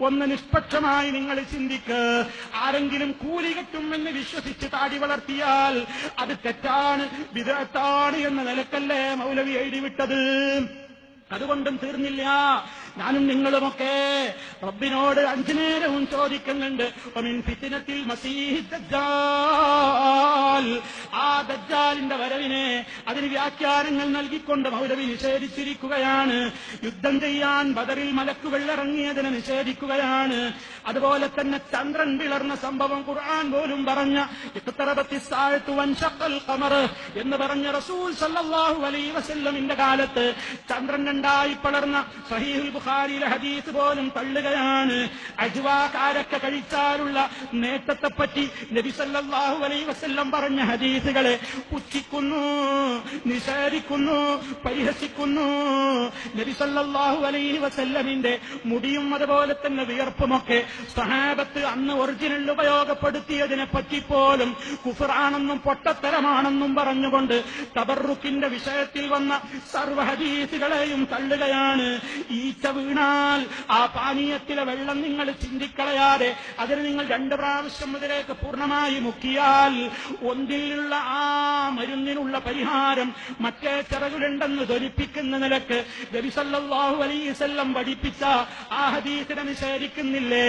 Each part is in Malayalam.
ഒന്ന് നിഷ്പക്ഷമായി നിങ്ങൾ ചിന്തിക്ക്. ആരെങ്കിലും കൂലി കിട്ടുമെന്ന് വിശ്വസിച്ച് താടി വളർത്തിയാൽ അത് തെറ്റാണ് വിദഗ്ധാണ് എന്ന നിലക്കല്ലേ മൗലവി എഴുതി വിട്ടത് അതുകൊണ്ടും തീർന്നില്ല. ഞാനും നിങ്ങളുമൊക്കെ റബ്ബിനോട് അഞ്ചു നേരവും ചോദിക്കുന്നുണ്ട്. ഫിത്തിനത്തിൽ ആ ദജ്ജാലിന്റെ വരവിനെ അതിന് വ്യാഖ്യാനങ്ങൾ നൽകിക്കൊണ്ട് മൗലവി നിഷേധിച്ചിരിക്കുകയാണ്. യുദ്ധം ചെയ്യാൻ ബദറിൽ മലക്കുകൾ ഇറങ്ങിയതിനെ നിഷേധിക്കുകയാണ്. അതുപോലെ തന്നെ ചന്ദ്രൻ വിളർന്ന സംഭവം ഖുർആൻ പോലും പറഞ്ഞ എന്ന് പറഞ്ഞ റസൂൽ സല്ലാഹു അലൈ വസല്ലമിന്റെ കാലത്ത് ചന്ദ്രൻ രണ്ടായി പിളർന്ന സഹീഹുൽ ബുഖാരിയിലെ ഹദീസ് പോലും തള്ളുകയാണ്. അജുവാക്കാരൊക്കെ കാരക്ക കഴിച്ചാലുള്ള നേട്ടത്തെപ്പറ്റി നബിസല്ലാഹു അലൈ വസ്ല്ലം പറഞ്ഞ ഹദീസുകളെ പുച്ഛിക്കുന്നു നിഷേധിക്കുന്നു പരിഹസിക്കുന്നു. നബിസല്ലാഹു അലൈ വസല്ലമിന്റെ മുടിയും അതുപോലെ തന്നെ വിയർപ്പുമൊക്കെ സഹാബത്ത് അന്ന് ഒറിജിനൽ ഉപയോഗപ്പെടുത്തിയതിനെ പറ്റി പോലും കുഫറാണെന്നും പൊട്ടത്തരമാണെന്നും പറഞ്ഞുകൊണ്ട് തബറുക്കിന്റെ വിഷയത്തിൽ വന്ന സർവ ഹദീസുകളെയും തള്ളുകയാണ്. ഈച്ച വീണാൽ ആ പാനീയത്തിലെ വെള്ളം നിങ്ങൾ ചിന്തിക്കളയാതെ അതിന് നിങ്ങൾ രണ്ട് പ്രാവശ്യം മുതലേക്ക് പൂർണമായി മുക്കിയാൽ ഒന്നിലുള്ള ആ മരുന്നിനുള്ള പരിഹാരം മറ്റേ ചിറകിലുണ്ടെന്ന് ധരിപ്പിക്കുന്ന നിലയ്ക്ക് നബിസല്ലാഹു അലൈസല്ലം പഠിപ്പിച്ച ആ ഹദീസിനെ നിഷേധിക്കുന്നില്ലേ?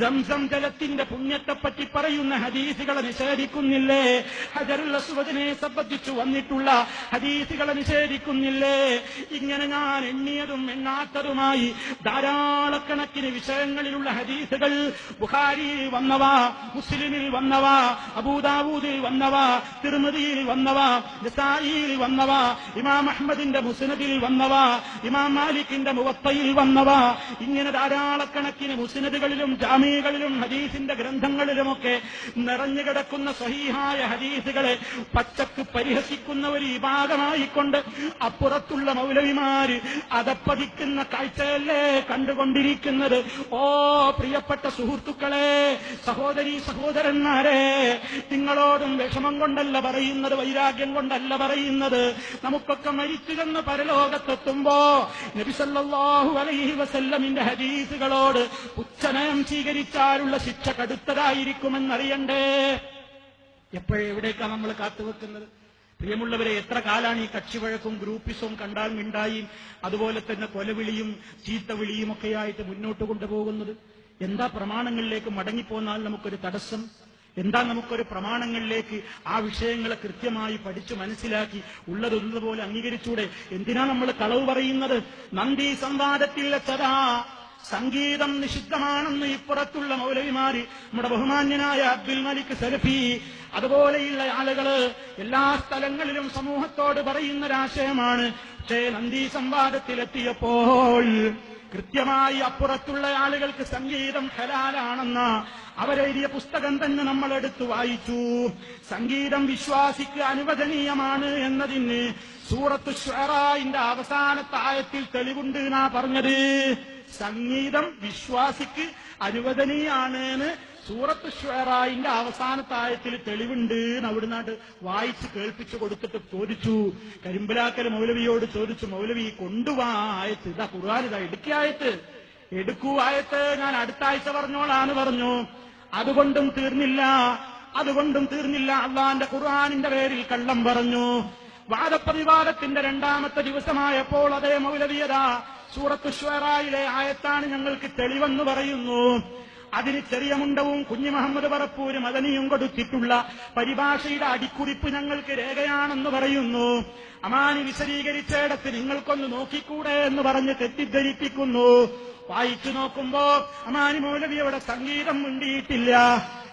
സംസം ജലത്തിന്റെ പുണ്യത്തെപ്പറ്റി പറയുന്ന ഹദീസുകളെ നിഷേധിക്കുന്നില്ലേ? ഹജറുൽ അസ്വദിനെ സംബന്ധിച്ചു വന്നിട്ടുള്ള ഹദീസുകളെ നിഷേധിക്കുന്നില്ലേ? ഇങ്ങനെ ഞാൻ എണ്ണിയതും എണ്ണാത്തതുമായി ധാരാളക്കണക്കിന് വിഷയങ്ങളിലുള്ള ഹദീസുകൾ. ബുഖാരിയിൽ വന്നവ മുസ്ലിമിൽ വന്നവ അബൂദാവൂദിൽ വന്നവ തിരുമതിയിൽ വന്നവ നിസായിയിൽ വന്നവ ഇമാം അഹമ്മദിന്റെ മുസ്നദിൽ വന്നവ ഇമാം മാലിക്കിന്റെ മുവത്തയിൽ വന്നവ. ഇങ്ങനെ ധാരാളക്കണക്കിന് മുസ്നദുകളിലും ജാമ്യകളിലും ഹദീസിന്റെ ഗ്രന്ഥങ്ങളിലുമൊക്കെ നിറഞ്ഞുകിടക്കുന്ന സഹീഹായ ഹദീസുകളെ പച്ചക്ക് പരിഹസിക്കുന്ന ഒരു വിഭാഗമായിക്കൊണ്ട് അപ്പുറത്തുള്ള മൗലവിമാര് അതപ്പതിക്കുന്ന കാഴ്ചയല്ലേ കണ്ടുകൊണ്ടിരിക്കുന്നത്? ഓ പ്രിയപ്പെട്ട സുഹൃത്തുക്കളെ സഹോദരി സഹോദരന്മാരെ നിങ്ങളോടും വിഷമം കൊണ്ടല്ല പറയുന്നത് വൈരാഗ്യം കൊണ്ടല്ല പറയുന്നത്. നമുക്കൊക്കെ മരിച്ചു ചെന്ന് പരലോകത്തെത്തുമ്പോ നബിസല്ലാഹു അലൈഹി വസല്ലമിന്റെ ഹദീസുകളോട് പുച്ഛനയം സ്വീകരിച്ചാലുള്ള ശിക്ഷ കടുത്തതായിരിക്കുമെന്നറിയണ്ടേ? എപ്പോഴെവിടേക്കാണ് നമ്മൾ കാത്തുവെക്കുന്നത്? പ്രിയമുള്ളവരെ എത്ര കാലാണ് ഈ കക്ഷിവഴക്കും ഗ്രൂപ്പിസവും കണ്ടാൽ മിണ്ടായും? അതുപോലെ തന്നെ കൊലവിളിയും ചീത്തവിളിയും ഒക്കെയായിട്ട് മുന്നോട്ട് കൊണ്ടുപോകുന്നത്. എന്താ പ്രമാണങ്ങളിലേക്ക് മടങ്ങിപ്പോന്നാൽ നമുക്കൊരു തടസ്സം? എന്താ നമുക്കൊരു പ്രമാണങ്ങളിലേക്ക് ആ വിഷയങ്ങളെ കൃത്യമായി പഠിച്ചു മനസ്സിലാക്കി ഉള്ളതൊന്നതുപോലെ അംഗീകരിച്ചൂടെ? എന്തിനാ നമ്മൾ കളവ് പറയുന്നത്? നന്ദി സംവാദത്തിൽ വെച്ചതാ സംഗീതം നിഷിദ്ധമാണെന്ന് ഇപ്പുറത്തുള്ള മൗലവിമാര് നമ്മുടെ ബഹുമാന്യനായ അബ്ദുൽ മലിക് സലഫി. അതുപോലെയുള്ള ആളുകൾ എല്ലാ സ്ഥലങ്ങളിലും സമൂഹത്തോട് പറയുന്ന ഒരാശയമാണ് പക്ഷേ നന്ദി സംവാദത്തിലെത്തിയപ്പോൾ കൃത്യമായി അപ്പുറത്തുള്ള ആളുകൾക്ക് സംഗീതം ഹലാലാണെന്ന് അവരെഴുതിയ പുസ്തകം തന്നെ നമ്മൾ എടുത്തു വായിച്ചു. സംഗീതം വിശ്വാസിക്ക് അനുവദനീയമാണ് എന്നതിന് സൂറത്ത് ഷെറായിന്റെ അവസാനത്തായത്തിൽ തെളിവുണ്ട് എന്നാ പറഞ്ഞത്. സംഗീതം വിശ്വാസിക്ക് അനുവദനീയാണ് സൂറത്ത് ഷുറായിന്റെ അവസാനത്തായത്തിൽ തെളിവുണ്ട് എന്ന് അവിടുന്നാട്ട് വായിച്ച് കേൾപ്പിച്ചു കൊടുത്തിട്ട് ചോദിച്ചു. കരിമ്പലാക്കൽ മൗലവിയോട് ചോദിച്ചു മൗലവി കൊണ്ടുവാ ആയത്ത്. ഇതാ ഖുർആൻ ഇതാ എടുക്കിയായത്ത് എടുക്കൂ ആയത്ത്. ഞാൻ അടുത്ത ആഴ്ച പറഞ്ഞോളാന്ന് പറഞ്ഞു. അതുകൊണ്ടും തീർന്നില്ല. അതുകൊണ്ടും തീർന്നില്ല. അള്ളാന്റെ ഖുർആാനിന്റെ പേരിൽ കള്ളം പറഞ്ഞു. വാദപ്രതിവാദത്തിന്റെ രണ്ടാമത്തെ ദിവസമായപ്പോൾ അതേ മൗലവിയത സൂറത്ത് ഷ്വറായിലെ ആയത്താണ് ഞങ്ങൾക്ക് തെളിവെന്ന് പറയുന്നു. അതിന് ചെറിയ മുണ്ടവും കുഞ്ഞു മുഹമ്മദ് പറപ്പൂരും അതനിയും കൊടുത്തിട്ടുള്ള പരിഭാഷയുടെ അടിക്കുറിപ്പ് ഞങ്ങൾക്ക് രേഖയാണെന്ന് പറയുന്നു. അമാനി വിശദീകരിച്ചിടത്ത് നിങ്ങൾക്കൊന്ന് നോക്കിക്കൂടെ എന്ന് പറഞ്ഞ് തെറ്റിദ്ധരിപ്പിക്കുന്നു. വായിച്ചു നോക്കുമ്പോ അമാനി മൗലവി അവിടെ സംഗീതം മിണ്ടിയിട്ടില്ല.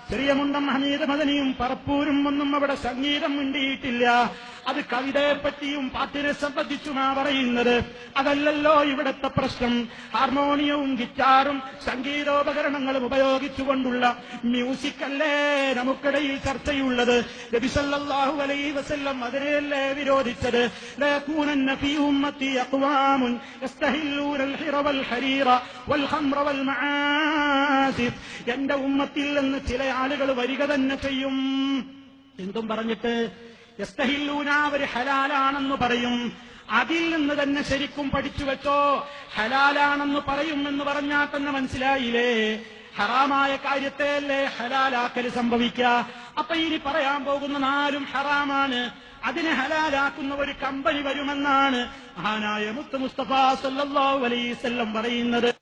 ചെറിയ മുണ്ടം ഹമീദ് മദനിയും പറപ്പൂരും ഒന്നും അവിടെ സംഗീതം മിണ്ടിയിട്ടില്ല. അത് കവിതയെപ്പറ്റിയും പാട്ടിനെ സംബന്ധിച്ചുമാ പറയുന്നത്. അതല്ലല്ലോ ഇവിടത്തെ പ്രശ്നം. ഹാർമോണിയവും ഗിറ്റാറും സംഗീതോപകരണങ്ങളും ഉപയോഗിച്ചുകൊണ്ടുള്ള മ്യൂസിക് അല്ലേ നമുക്കിടയിൽ ചർച്ചയുള്ളത്. നബിസല്ലാഹു അലൈ വസല്ലം അതിനെയല്ലേ വിരോധിച്ചത്? നാസി എന്റെ ഉമ്മത്തിൽ നിന്ന് ചില ആളുകൾ വരിക തന്നെ ചെയ്യും. എന്തും പറഞ്ഞിട്ട് എസ്തഹില്ലൂനാവര് ഹലാലാണെന്ന് പറയും. അതിൽ നിന്ന് തന്നെ ശരിക്കും പഠിച്ചു വെച്ചോ? ഹലാലാണെന്ന് പറയും എന്ന് പറഞ്ഞാൽ തന്നെ മനസ്സിലായില്ലേ? ഹറാമായ കാര്യത്തെയല്ലേ ഹലാലാക്കൽ സംഭവിക്ക അപ്പൊ ഇനി പറയാൻ പോകുന്ന നാലും ഹറാമാണ്. അതിനെ ഹലാലാക്കുന്ന ഒരു കമ്പനി വരുമെന്നാണ് മഹാനായ മുത്ത് മുസ്തഫ സല്ലാ വലൈസ് പറയുന്നത്.